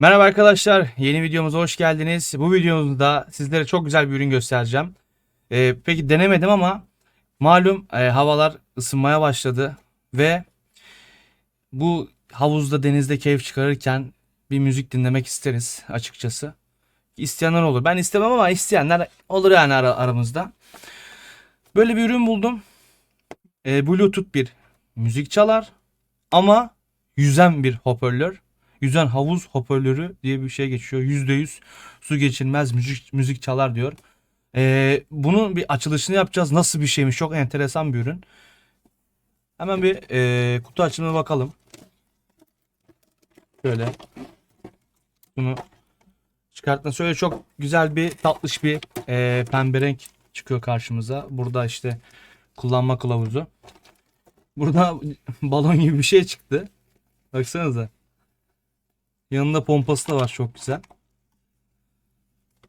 Merhaba arkadaşlar, yeni videomuza hoş geldiniz. Bu videomuzda sizlere çok güzel bir ürün göstereceğim. Ee, peki denemedim ama malum e, havalar ısınmaya başladı ve bu havuzda denizde keyif çıkarırken bir müzik dinlemek isteriz açıkçası. İsteyenler olur. Ben istemem ama isteyenler olur yani ara- aramızda. Böyle bir ürün buldum. Ee, Bluetooth bir müzik çalar ama yüzen bir hoparlör. Yüzen havuz hoparlörü diye bir şey geçiyor. %100 su geçirmez müzik, müzik çalar diyor. Ee, bunun bir açılışını yapacağız. Nasıl bir şeymiş? Çok enteresan bir ürün. Hemen bir e, kutu açımına bakalım. Şöyle. Bunu çıkarttım. Şöyle çok güzel bir tatlış bir e, pembe renk çıkıyor karşımıza. Burada işte kullanma kılavuzu. Burada balon gibi bir şey çıktı. Baksanıza. Yanında pompası da var çok güzel.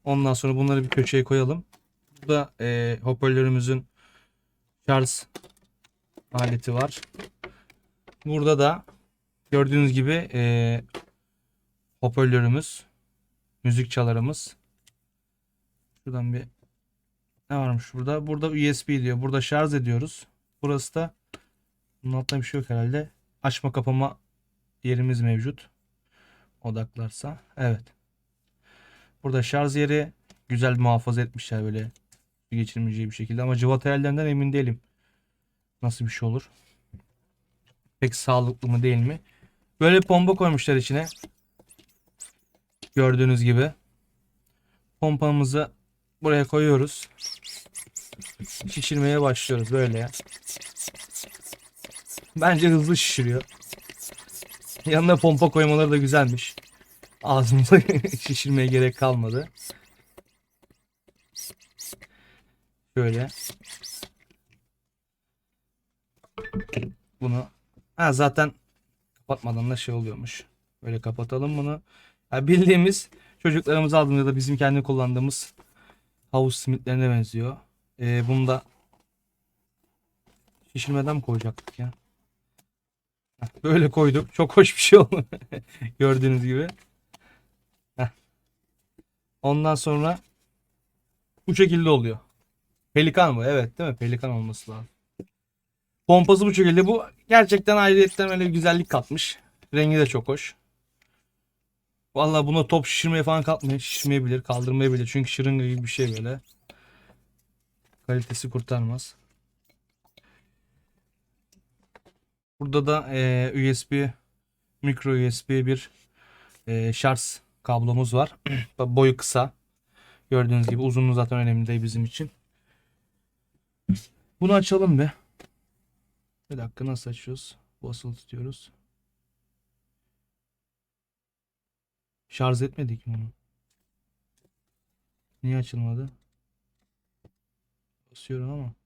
Ondan sonra bunları bir köşeye koyalım. Burada e, hoparlörümüzün şarj aleti var. Burada da gördüğünüz gibi e, hoparlörümüz, müzik çalarımız. Şuradan bir ne varmış burada? Burada USB diyor. Burada şarj ediyoruz. Burası da bunun altında bir şey yok herhalde. Açma kapama yerimiz mevcut odaklarsa. Evet. Burada şarj yeri güzel muhafaza etmişler böyle geçirmeyeceği bir şekilde ama cıvata yerlerinden emin değilim. Nasıl bir şey olur? Pek sağlıklı mı değil mi? Böyle pompa koymuşlar içine. Gördüğünüz gibi. Pompamızı buraya koyuyoruz. Şişirmeye başlıyoruz böyle. Bence hızlı şişiriyor. Yanına pompa koymaları da güzelmiş. Ağzımıza şişirmeye gerek kalmadı. Şöyle. Bunu ha zaten kapatmadan da şey oluyormuş. Böyle kapatalım bunu. Ya bildiğimiz çocuklarımız aldığımızda da bizim kendi kullandığımız havuz simitlerine benziyor. Ee, bunu da şişirmeden mi koyacaktık ya? Böyle koyduk. Çok hoş bir şey oldu. Gördüğünüz gibi. Heh. Ondan sonra bu şekilde oluyor. Pelikan mı? Evet değil mi? Pelikan olması lazım. Pompası bu şekilde. Bu gerçekten ayrıyetten öyle bir güzellik katmış. Rengi de çok hoş. Vallahi buna top şişirmeye falan kalkmıyor. Şişirmeyebilir, kaldırmayabilir. Çünkü şırınga gibi bir şey böyle. Kalitesi kurtarmaz. Burada da e, USB, micro USB bir e, şarj kablomuz var. Boyu kısa. Gördüğünüz gibi uzunluğu zaten önemli değil bizim için. Bunu açalım bir. Bir dakika nasıl açıyoruz? Basılı tutuyoruz. Şarj etmedik mi onu? Niye açılmadı? Basıyorum ama.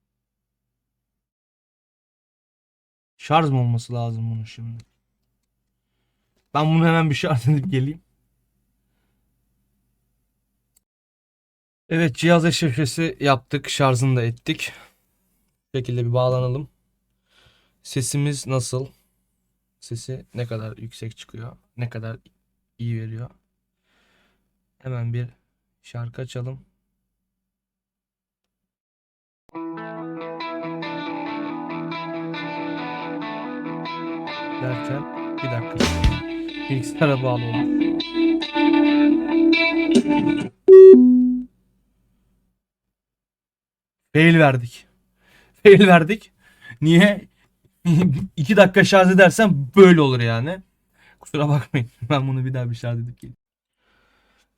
Şarj mı olması lazım bunun şimdi? Ben bunu hemen bir şarj edip geleyim. Evet cihaz eşleşmesi yaptık. Şarjını da ettik. Bu şekilde bir bağlanalım. Sesimiz nasıl? Sesi ne kadar yüksek çıkıyor? Ne kadar iyi veriyor? Hemen bir şarkı açalım. Derken bir dakika. Bilgisayara bağlı olun. Fail verdik. Fail verdik. Niye? 2 dakika şarj edersem böyle olur yani. Kusura bakmayın. Ben bunu bir daha bir şarj edip geleyim.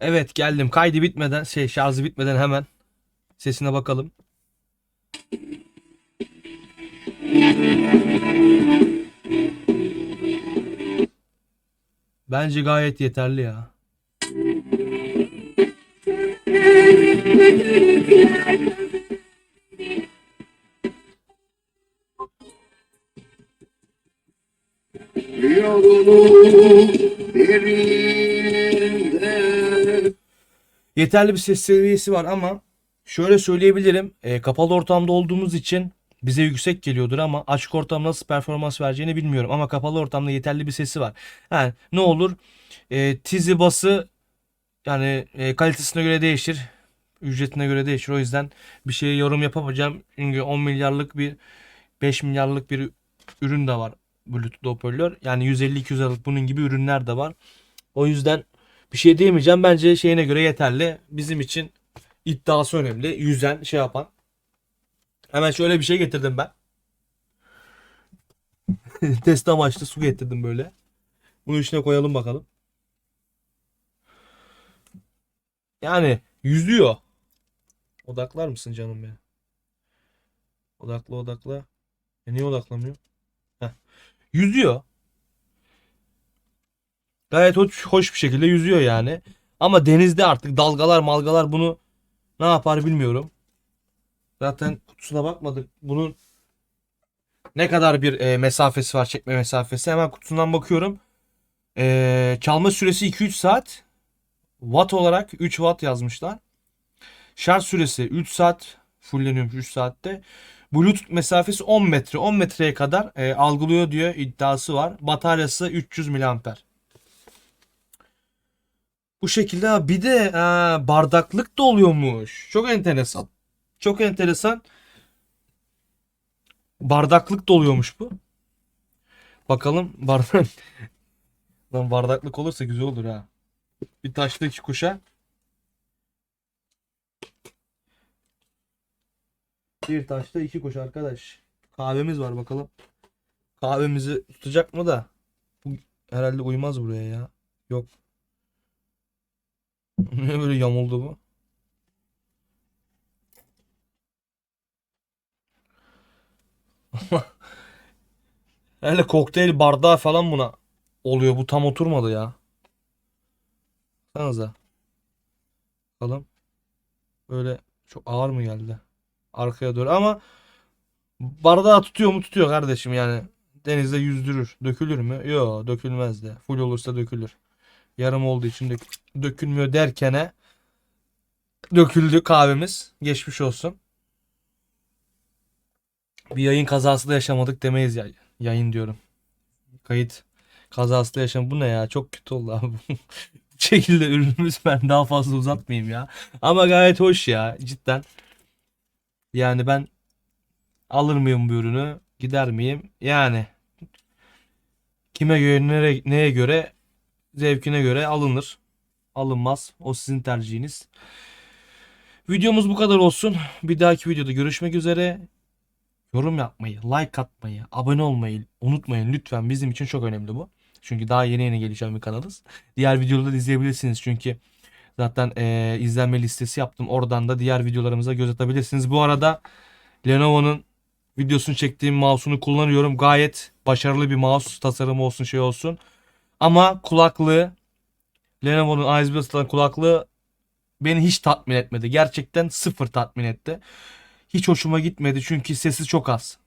Evet geldim. Kaydı bitmeden şey şarjı bitmeden hemen sesine bakalım. Bence gayet yeterli ya. Yeterli bir ses seviyesi var ama şöyle söyleyebilirim. e, kapalı ortamda olduğumuz için bize yüksek geliyordur ama açık ortam nasıl performans vereceğini bilmiyorum. Ama kapalı ortamda yeterli bir sesi var. Yani ne olur e, tizi bası yani e, kalitesine göre değişir. Ücretine göre değişir. O yüzden bir şeye yorum yapamayacağım. Çünkü 10 milyarlık bir 5 milyarlık bir ürün de var Bluetooth hoparlör. Yani 150-200 liralık bunun gibi ürünler de var. O yüzden bir şey diyemeyeceğim. Bence şeyine göre yeterli. Bizim için iddiası önemli. Yüzen şey yapan. Hemen şöyle bir şey getirdim ben. Test amaçlı su getirdim böyle. Bunu içine koyalım bakalım. Yani yüzüyor. Odaklar mısın canım ya? Odakla odakla. E niye odaklamıyor? Heh. Yüzüyor. Gayet hoş, hoş bir şekilde yüzüyor yani. Ama denizde artık dalgalar malgalar bunu ne yapar bilmiyorum. Zaten kutusuna bakmadık. Bunun ne kadar bir e, mesafesi var çekme mesafesi. Hemen kutusundan bakıyorum. E, çalma süresi 2-3 saat. Watt olarak 3 watt yazmışlar. Şarj süresi 3 saat fulleniyormuş 3 saatte. Bluetooth mesafesi 10 metre. 10 metreye kadar e, algılıyor diyor iddiası var. Bataryası 300 miliamper. Bu şekilde bir de ha, bardaklık da oluyormuş. Çok enteresan. Çok enteresan. Bardaklık da oluyormuş bu. Bakalım bardak Lan bardaklık olursa güzel olur ha. Bir taşlı iki kuşa. Bir taşta iki kuş arkadaş. Kahvemiz var bakalım. Kahvemizi tutacak mı da? Bu herhalde uymaz buraya ya. Yok. Niye böyle yamuldu bu? Herhalde kokteyl bardağı falan buna oluyor. Bu tam oturmadı ya. Baksanıza. Bakalım. Böyle çok ağır mı geldi? Arkaya doğru ama bardağı tutuyor mu tutuyor kardeşim yani. Denizde yüzdürür. Dökülür mü? Yok dökülmez de. Full olursa dökülür. Yarım olduğu için dök dökülmüyor derkene döküldü kahvemiz. Geçmiş olsun. Bir yayın kazası da yaşamadık demeyiz ya. Yayın diyorum. Kayıt kazası da yaşam. Bu ne ya? Çok kötü oldu abi. Şekilde ürünümüz ben daha fazla uzatmayayım ya. Ama gayet hoş ya cidden. Yani ben alır mıyım bu ürünü? Gider miyim? Yani kime göre nere- neye göre zevkine göre alınır. Alınmaz. O sizin tercihiniz. Videomuz bu kadar olsun. Bir dahaki videoda görüşmek üzere. Yorum yapmayı, like atmayı, abone olmayı unutmayın lütfen. Bizim için çok önemli bu. Çünkü daha yeni yeni gelişen bir kanalız. Diğer videoları da izleyebilirsiniz çünkü zaten eee, izlenme listesi yaptım. Oradan da diğer videolarımıza göz atabilirsiniz. Bu arada Lenovo'nun videosunu çektiğim mouse'unu kullanıyorum. Gayet başarılı bir mouse tasarımı olsun şey olsun. Ama kulaklığı Lenovo'nun ISBS'tan kulaklığı beni hiç tatmin etmedi. Gerçekten sıfır tatmin etti. Hiç hoşuma gitmedi çünkü sesi çok az.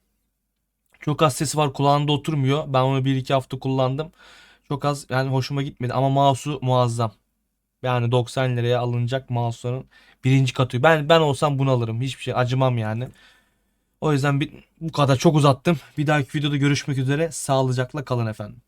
Çok az sesi var kulağında oturmuyor. Ben onu 1-2 hafta kullandım. Çok az yani hoşuma gitmedi ama mouse'u muazzam. Yani 90 liraya alınacak mouse'ların birinci katı. Ben ben olsam bunu alırım. Hiçbir şey acımam yani. O yüzden bir, bu kadar çok uzattım. Bir dahaki videoda görüşmek üzere. Sağlıcakla kalın efendim.